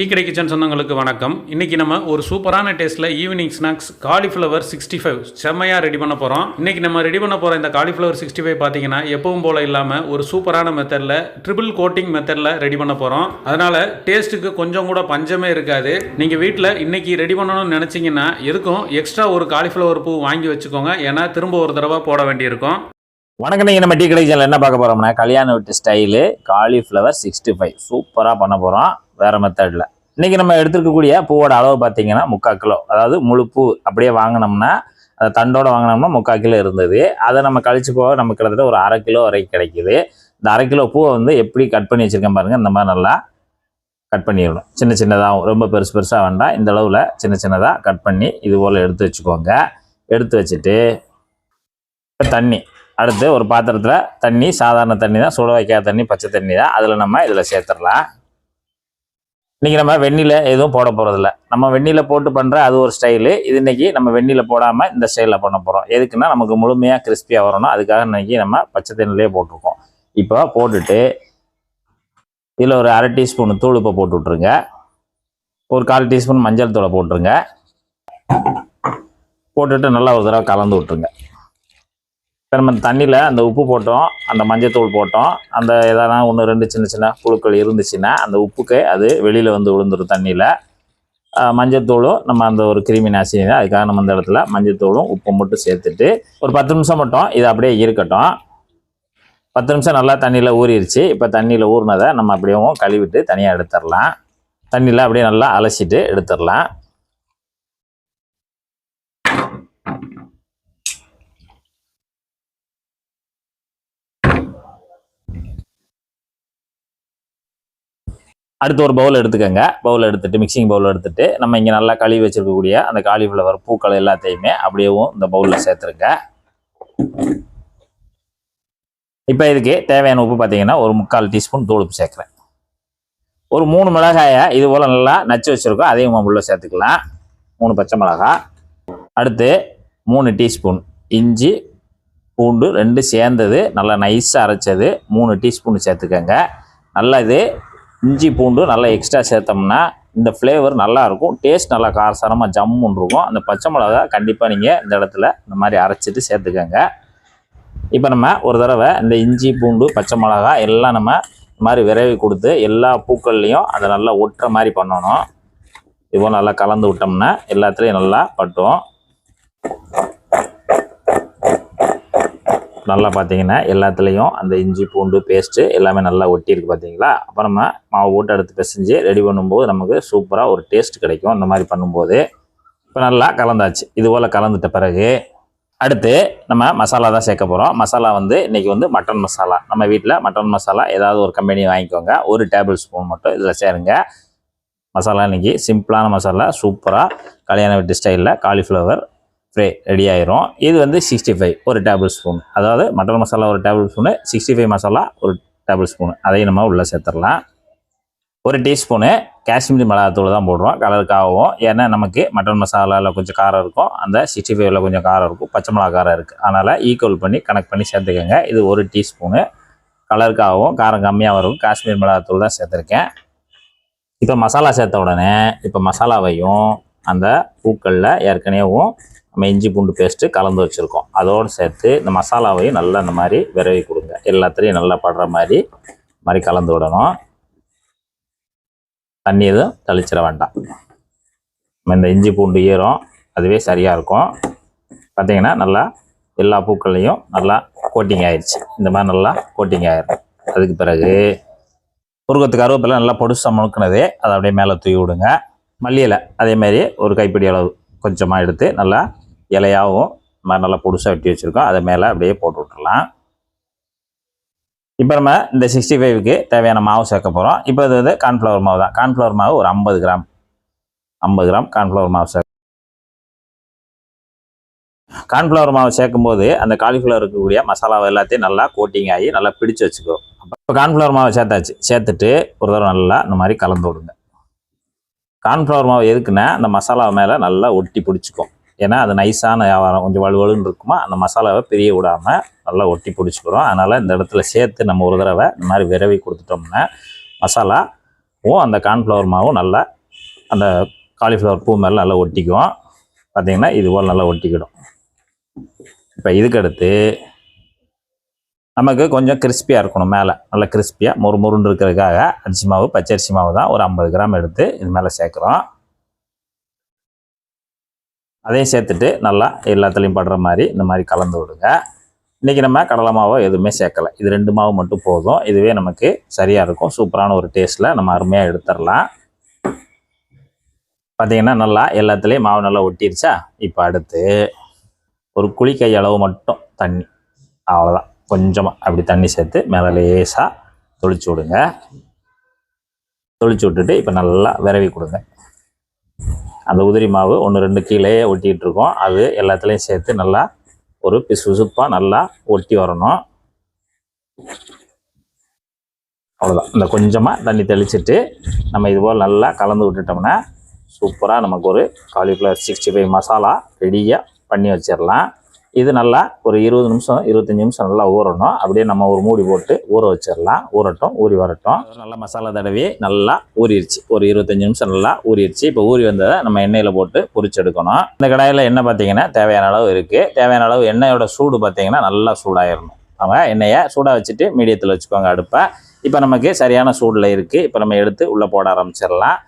Tea கடை kitchen சொந்தங்களுக்கு வணக்கம். இன்றைக்கி நம்ம ஒரு சூப்பரான டேஸ்ட்டில் evening snacks cauliflower sixty five செம்மையாக ரெடி பண்ண போகிறோம் இன்றைக்கி நம்ம ரெடி பண்ண போகிற இந்த காலிஃப்ளவர் சிக்ஸ்டி ஃபைவ் பார்த்தீங்கன்னா எப்பவும் போல் இல்லாமல் ஒரு சூப்பரான மெத்தடில் ட்ரிபிள் கோட்டிங் மெத்தடில் ரெடி பண்ண போகிறோம் அதனால் டேஸ்ட்டுக்கு கொஞ்சம் கூட பஞ்சமே இருக்காது. நீங்கள் வீட்டில் இன்றைக்கி ரெடி பண்ணணும்னு நினச்சிங்கன்னா எதுக்கும் எக்ஸ்ட்ரா ஒரு காலிஃப்ளவர் பூ வாங்கி வச்சுக்கோங்க. ஏன்னா திரும்ப ஒரு தடவை போட வேண்டியிருக்கும். வணக்கம். நீங்கள் நம்ம டீ கடை என்ன பார்க்க போகிறோம்னா கல்யாண வீட்டு ஸ்டைலு காலிஃப்ளவர் சிக்ஸ்டி ஃபைவ் சூப்பராக பண்ண போகிறோம் வேறு மெத்தடில் இன்றைக்கி நம்ம எடுத்துருக்கக்கூடிய பூவோட அளவு பார்த்தீங்கன்னா முக்கால் கிலோ. அதாவது முழு பூ அப்படியே வாங்கினோம்னா அந்த தண்டோட வாங்கினோம்னா முக்கால் கிலோ இருந்தது. அதை நம்ம கழிச்சு போக நம்ம கிட்டத்தட்ட ஒரு அரை கிலோ வரைக்கும் கிடைக்குது. இந்த அரை கிலோ பூவை வந்து எப்படி கட் பண்ணி வச்சுருக்கேன் பாருங்கள் இந்த மாதிரி நல்லா கட் பண்ணிடணும். சின்ன சின்னதாகவும் ரொம்ப பெருசு பெருசாக வேண்டாம். இந்த அளவில் சின்ன சின்னதாக கட் பண்ணி இது போல் எடுத்து வச்சுக்கோங்க. எடுத்து வச்சுட்டு தண்ணி. அடுத்து ஒரு பாத்திரத்தில் தண்ணி சாதாரண தண்ணி தான். சுட வைக்காத தண்ணி பச்சை தண்ணி தான். அதில் நம்ம இதில் சேர்த்துடலாம். இன்றைக்கி நம்ம வெண்ணில எதுவும் போட போகிறதில்ல நம்ம வெந்நில போட்டு பண்ணுற அது ஒரு ஸ்டைலு. இது இன்றைக்கி நம்ம வெந்நில போடாமல் இந்த ஸ்டைலில் பண்ண போகிறோம் எதுக்குன்னா நமக்கு முழுமையாக கிறிஸ்பியாக வரணும். அதுக்காக இன்றைக்கி நம்ம பச்சை தண்ணிலே போட்டிருக்கோம். இப்போ போட்டுட்டு இதில் ஒரு அரை டீஸ்பூன் தூள் இப்போ போட்டு விட்ருங்க ஒரு கால் டீஸ்பூன் மஞ்சள் தூளை போட்டுருங்க. போட்டுட்டு நல்லா ஒரு தடவை கலந்து விட்ருங்க நம்ம தண்ணியில் அந்த உப்பு போட்டோம் அந்த மஞ்சத்தூள் போட்டோம். அந்த எதனா ஒன்று ரெண்டு சின்ன சின்ன புழுக்கள் இருந்துச்சுன்னா அந்த உப்புக்கு அது வெளியில் வந்து விழுந்துடும் தண்ணியில். மஞ்சத்தூளும் நம்ம அந்த ஒரு கிருமி நாசினி தான். அதுக்காக நம்ம அந்த இடத்துல மஞ்சத்தூளும் உப்பும் மட்டும் சேர்த்துட்டு ஒரு பத்து நிமிஷம் மட்டும் இது அப்படியே இருக்கட்டும். பத்து நிமிஷம் நல்லா தண்ணியில் ஊறிடுச்சு இப்போ தண்ணியில் ஊறினதை நம்ம அப்படியே கழுவிட்டு தனியாக எடுத்துடலாம். தண்ணியில் அப்படியே நல்லா அலசிட்டு எடுத்துடலாம். அடுத்து ஒரு பவுல் எடுத்துக்கோங்க. பவுல் எடுத்துட்டு மிக்சிங் பவுல் எடுத்துட்டு நம்ம இங்கே நல்லா கழுவி வச்சிருக்கக்கூடிய அந்த காலிஃப்ளவர் பூக்கள் எல்லாத்தையுமே அப்படியேவும் இந்த பவுலில் சேர்த்துருங்க. இப்போ இதுக்கு தேவையான உப்பு பார்த்தீங்கன்னா ஒரு முக்கால் டீஸ்பூன் தூள் உப்பு சேர்க்குறேன். ஒரு மூணு மிளகாயை இது போல் நல்லா நச்சு வச்சுருக்கோம். அதையும் நம்ம உள்ள சேர்த்துக்கலாம். மூணு பச்சை மிளகாய் அடுத்து மூணு டீஸ்பூன் இஞ்சி பூண்டு ரெண்டு சேர்ந்தது. நல்லா நைஸாக அரைச்சது. மூணு டீஸ்பூன் சேர்த்துக்கோங்க. நல்லா இது இஞ்சி பூண்டு நல்லா எக்ஸ்ட்ரா சேர்த்தோம்னா இந்த ஃப்ளேவர் நல்லாயிருக்கும். டேஸ்ட் நல்லா காரசாரமாக ஜம்முன்னு இருக்கும் அந்த பச்சை மிளகா கண்டிப்பாக நீங்கள் இந்த இடத்துல இந்த மாதிரி அரைச்சிட்டு சேர்த்துக்கோங்க. இப்போ நம்ம ஒரு தடவை இந்த இஞ்சி பூண்டு பச்சை மிளகா எல்லாம் நம்ம இந்த மாதிரி விரைவி கொடுத்து எல்லா பூக்கள்லேயும் அதை நல்லா ஒட்டுற மாதிரி பண்ணணும். இதுவும் நல்லா கலந்து விட்டோம்னா எல்லாத்துலேயும் நல்லா பட்டும் நல்லா பார்த்தீங்கன்னா எல்லாத்துலேயும் அந்த இஞ்சி பூண்டு பேஸ்ட்டு எல்லாமே நல்லா ஒட்டியிருக்கு பார்த்தீங்களா? அப்போ நம்ம மாவு போட்டு எடுத்து பிசைஞ்சு ரெடி பண்ணும்போது நமக்கு சூப்பராக ஒரு டேஸ்ட் கிடைக்கும். இந்த மாதிரி பண்ணும்போது இப்போ நல்லா கலந்தாச்சு. இது போல் கலந்துட்ட பிறகு அடுத்து நம்ம மசாலா தான் சேர்க்க போகிறோம் மசாலா வந்து இன்றைக்கி வந்து மட்டன் மசாலா. நம்ம வீட்டில் மட்டன் மசாலா ஏதாவது ஒரு கம்பெனி வாங்கிக்கோங்க. ஒரு டேபிள் ஸ்பூன் மட்டும் இதில் சேருங்க. மசாலா இன்றைக்கி சிம்பிளான மசாலா சூப்பராக கல்யாண வீட்டு ஸ்டைலில் காலிஃப்ளவர் ஃப்ரை ரெடி ஆயிரும். இது வந்து சிக்ஸ்டி ஃபைவ் ஒரு டேபிள் ஸ்பூன் அதாவது மட்டன் மசாலா ஒரு tablespoon sixty five masala ஒரு டேபிள் ஸ்பூன் அதையும் நம்ம உள்ளே சேர்த்துடலாம். ஒரு டீஸ்பூனு காஷ்மீரி மிளகாத்தூள் தான் போடுறோம். கலருக்காகவும். ஏன்னா நமக்கு மட்டன் மசாலாவில் கொஞ்சம் காரம் இருக்கும். அந்த சிக்ஸ்டி ஃபைவ்ல கொஞ்சம் காரம் இருக்கும். பச்சை மிளகா காரம் இருக்குது அதனால் ஈக்குவல் பண்ணி கனெக்ட் பண்ணி சேர்த்துக்கோங்க. இது ஒரு டீஸ்பூனு கலருக்காகவும் காரம் கம்மியாக வரும். காஷ்மீர் மிளகாத்தூள் தான் சேர்த்துருக்கேன். இப்போ மசாலா சேர்த்த உடனே இப்போ மசாலாவையும் அந்த பூக்களில் ஏற்கனவேவும் நம்ம இஞ்சி பூண்டு பேஸ்ட்டு கலந்து வச்சுருக்கோம். அதோடு சேர்த்து இந்த மசாலாவையும் நல்லா இந்த மாதிரி விரவி கொடுங்க. எல்லாத்துலேயும் நல்லா படுற மாதிரி மாதிரி கலந்து விடணும். தண்ணி எதுவும் தெளிச்சிட வேண்டாம். நம்ம இந்த இஞ்சி பூண்டு ஈரம் அதுவே சரியாக இருக்கும். பார்த்திங்கன்னா நல்லா எல்லா பூக்கள்லையும் நல்லா கோட்டிங் ஆயிடுச்சு இந்த மாதிரி நல்லா கோட்டிங் ஆயிடும் அதுக்கு பிறகு முருகத்து கருவேப்பிலை நல்லா பொடுசாக முழுக்கினதே அதை அப்படியே மேலே தூவி விடுங்க. மல்லியில் இலை அதேமாரி ஒரு கைப்பிடி அளவு கொஞ்சமாக எடுத்து நல்லா இலையாகவும் இந்த மாதிரி நல்லா பொடுசாக வெட்டி வச்சுருக்கோம். அதை மேலே அப்படியே போட்டு விட்டுறலாம். இப்போ நம்ம இந்த சிக்ஸ்டி ஃபைவ்க்கு தேவையான மாவு சேர்க்க போகிறோம் இப்போ இது வந்து கார்ன்ஃப்ளவர் மாவு தான். கார்ன்ஃப்ளவர் மாவு ஒரு ஐம்பது கிராம். ஐம்பது கிராம் கார்ன்ஃப்ளவர் மாவு சேர்க்க கார்ன்ஃப்ளவர் மாவு சேர்க்கும்போது அந்த காலிஃப்ளவர் இருக்கக்கூடிய மசாலாவை எல்லாத்தையும் நல்லா கோட்டிங் ஆகி நல்லா பிடிச்சு வச்சுக்கோ. இப்போ கார்ன்ஃப்ளவர் மாவை சேர்த்தாச்சு. சேர்த்துட்டு ஒரு தடவை நல்லா இந்த மாதிரி கலந்து விடுங்க. கார்ன்ஃப்ளவர் மாவு எதுக்குன்னா அந்த மசாலா மேலே நல்லா ஒட்டி பிடிச்சிக்கும். ஏன்னா அது நைஸான வியாபாரம். கொஞ்சம் வலுவலுன்னு இருக்குமா அந்த மசாலாவை பிரிய விடாமல் நல்லா ஒட்டி பிடிச்சிக்கிறோம். அதனால் இந்த இடத்துல சேர்த்து நம்ம ஒரு தடவை இந்த மாதிரி விரவி கொடுத்துட்டோம்னா மசாலாவும் அந்த கார்ன்ஃப்ளவர் மாவும் நல்லா அந்த காலிஃப்ளவர் பூ மேலே நல்லா ஒட்டிக்கும் பார்த்திங்கன்னா இது போல் நல்லா ஒட்டிக்கிடும். இப்போ இதுக்கடுத்து நமக்கு கொஞ்சம் கிறிஸ்பியாக இருக்கணும் மேலே. நல்லா கிறிஸ்பியாக மொறு மொறுன்னு இருக்கிறதுக்காக அரிசி மாவு பச்சரிசி மாவு தான் ஒரு ஐம்பது கிராம் எடுத்து இது மேலே சேர்க்குறோம். அதையும் சேர்த்துட்டு நல்லா எல்லாத்துலேயும் படுற மாதிரி இந்த மாதிரி கலந்து விடுங்க. இன்றைக்கி நம்ம கடலை மாவோ எதுவுமே சேர்க்கலை. இது ரெண்டு மாவு மட்டும் போதும். இதுவே நமக்கு சரியாக இருக்கும். சூப்பரான ஒரு டேஸ்ட்டில் நம்ம அருமையாக எடுத்துடலாம். பார்த்தீங்கன்னா நல்லா எல்லாத்துலேயும் மாவு நல்லா ஒட்டிருச்சா? இப்போ அடுத்து ஒரு குழிக்கை அளவு மட்டும் தண்ணி. அவ்வளோதான் கொஞ்சமாக அப்படி தண்ணி சேர்த்து மேலே லேசாக தொளிச்சு விடுங்க. தொளிச்சு விட்டுட்டு இப்போ நல்லா விரவி கொடுங்க. அந்த உதிரி மாவு ஒன்று ரெண்டு கீழே ஒட்டிகிட்டு இருக்கோம் அது எல்லாத்துலேயும் சேர்த்து நல்லா ஒரு பிசுபிசுப்பாக நல்லா ஒட்டி வரணும். அவ்வளோதான் இந்த கொஞ்சமாக தண்ணி தெளிச்சுட்டு நம்ம இது போல் நல்லா கலந்து விட்டுட்டோம்னா சூப்பராக நமக்கு ஒரு காலிஃப்ளவர் சிக்ஸ்டி ஃபைவ் மசாலா ரெடியாக பண்ணி வச்சிடலாம் இது நல்லா ஒரு இருபது நிமிஷம் இருபத்தஞ்சி நிமிஷம் நல்லா ஊறணும். அப்படியே நம்ம ஒரு மூடி போட்டு ஊற வச்சிடலாம். ஊறட்டும் ஊறி வரட்டும். நல்லா மசாலா தடவி நல்லா ஊறிடுச்சு. ஒரு இருபத்தஞ்சி நிமிஷம் நல்லா ஊறிடுச்சு. இப்போ ஊறி வந்ததை நம்ம எண்ணெயில் போட்டு பொரிச்செடுக்கணும். இந்த கடாயில் எண்ணெய் பார்த்தீங்கன்னா தேவையான அளவு இருக்குது தேவையான அளவு எண்ணெயோட சூடு பார்த்தீங்கன்னா நல்லா சூடாயிடணும் அவங்க எண்ணெயை சூடாக வச்சுட்டு மீடியத்தில் வச்சுக்கோங்க அடுப்பை. இப்போ நமக்கு சரியான சூடில் இருக்குது இப்போ நம்ம எடுத்து உள்ளே போட ஆரம்பிச்சிடலாம்.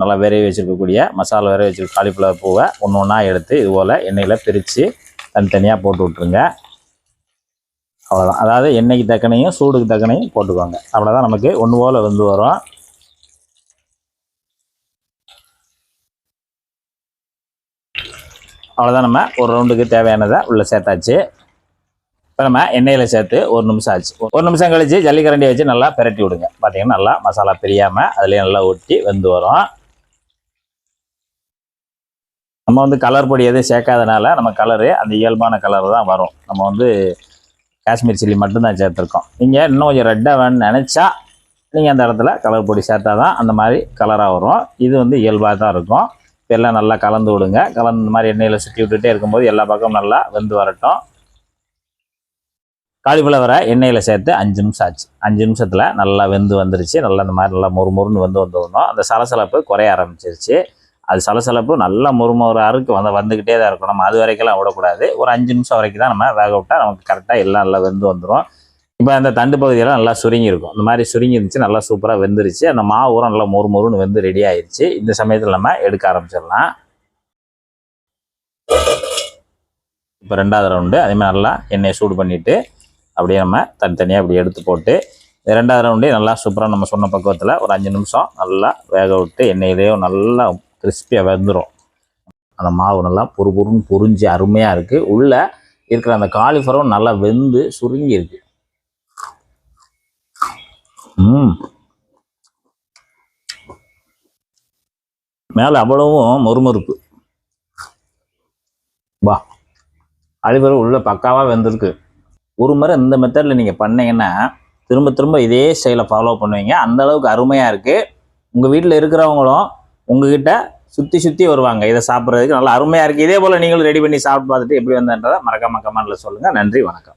நல்லா விரைவி வச்சுருக்கக்கூடிய மசாலா விரைவி வச்சுருக்க காலிஃப்ளவர் பூவை ஒன்று ஒன்றா எடுத்து இது போல் எண்ணெயில் பிரித்து தனித்தனியாக போட்டு விட்ருங்க அவ்வளோதான் அதாவது எண்ணெய்க்கு தக்கனையும் சூடுக்கு தக்கனையும் போட்டுக்கோங்க. அவ்வளோதான் நமக்கு ஒன்று போல் வந்து வரும். அவ்வளோதான் நம்ம ஒரு ரவுண்டுக்கு தேவையானதை உள்ளே சேர்த்தாச்சு. இப்போ நம்ம எண்ணெயில் சேர்த்து ஒரு நிமிஷம் ஆச்சு. ஒரு நிமிஷம் கழித்து ஜல்லிக்கரண்டி வச்சு நல்லா பிரட்டி விடுங்க. பார்த்தீங்கன்னா நல்லா மசாலா பிரியாமல் அதுலேயே நல்லா ஒட்டி வெந்து வரும். நம்ம வந்து கலர் பொடி எதுவும் சேர்க்காதனால நம்ம கலரு அந்த இயல்பான கலர் தான் வரும். நம்ம வந்து காஷ்மீர் சில்லி மட்டும்தான் சேர்த்துருக்கோம். நீங்கள் இன்னும் கொஞ்சம் ரெட்டாக வேணும்னு நினச்சா நீங்கள் அந்த இடத்துல கலர் பொடி சேர்த்தா தான் அந்த மாதிரி கலராக வரும். இது வந்து இயல்பாக தான் இருக்கும். எல்லாம் நல்லா கலந்து விடுங்க. கலந்து இந்த மாதிரி எண்ணெயில் சுற்றி விட்டுட்டே இருக்கும்போது எல்லா பக்கமும் நல்லா வெந்து வரட்டும். காலிஃப்ளவரை எண்ணெயில் சேர்த்து அஞ்சு நிமிஷம் ஆச்சு. அஞ்சு நிமிஷத்தில் நல்லா வெந்து வந்துருச்சு. நல்லா இந்த மாதிரி நல்லா மொறு மொறுன்னு வந்து வந்துடணும். அந்த சலசலப்பு குறைய ஆரம்பிச்சிருச்சு. அது சலசலப்பு நல்லா முறுமுற அறுக்கு வந்து வந்துக்கிட்டே தான் இருக்கும். நம்ம அது வரைக்கெல்லாம் விடக்கூடாது. ஒரு அஞ்சு நிமிஷம் வரைக்கும் தான் நம்ம வேக விட்டால் நமக்கு கரெக்டாக எல்லாம் நல்லா வெந்து வந்துடும் இப்போ அந்த தண்டு பகுதியெல்லாம் நல்லா சுருங்கி இருக்கும் இந்த மாதிரி சுருங்கி இருந்துச்சு நல்லா சூப்பராக வெந்துருச்சு. அந்த மாவு ஊரம் நல்லா மொறு மொறுன்னு வெந்து ரெடி ஆயிடுச்சு இந்த சமயத்தில் நம்ம எடுக்க ஆரம்பிச்சிடலாம். இப்போ ரெண்டாவது ரவுண்டு அதேமாதிரி நல்லா எண்ணெயை சூடு பண்ணிவிட்டு அப்படியே நம்ம தனித்தனியாக அப்படி எடுத்து போட்டு ரெண்டாவது ரவுண்டே நல்லா சூப்பராக நம்ம சொன்ன பக்குவத்தில் ஒரு அஞ்சு நிமிஷம் நல்லா வேக விட்டு எண்ணெயிலேயும் நல்லா கிறிஸ்பியாக வெந்துடும் அந்த மாவு நல்லா பொறு பொறுன்னு பொறிஞ்சு அருமையாக இருக்குது உள்ளே இருக்கிற அந்த காலிஃபரம் நல்லா வெந்து சுருங்கி இருக்கு ம். மேலே அவ்வளவும் மொறுமொறுப்பு. வா. காலிஃப்ளவர் உள்ளே பக்காவாக வெந்திருக்கு. ஒரு முறை இந்த மெத்தடில் நீங்கள் பண்ணீங்கன்னா திரும்ப திரும்ப இதே ஸ்டைலை ஃபாலோ பண்ணுவீங்க. அந்த அளவுக்கு அருமையாக இருக்குது உங்கள் வீட்டில் இருக்கிறவங்களும் உங்ககிட்ட சுற்றி சுற்றி வருவாங்க. இதை சாப்பிட்றதுக்கு நல்லா அருமையாக இருக்குது இதே போல் நீங்களும் ரெடி பண்ணி சாப்பிட்டு பார்த்துட்டு எப்படி வந்தன்றதை மறக்காம கமெண்ட்டில் சொல்லுங்கள் நன்றி வணக்கம்.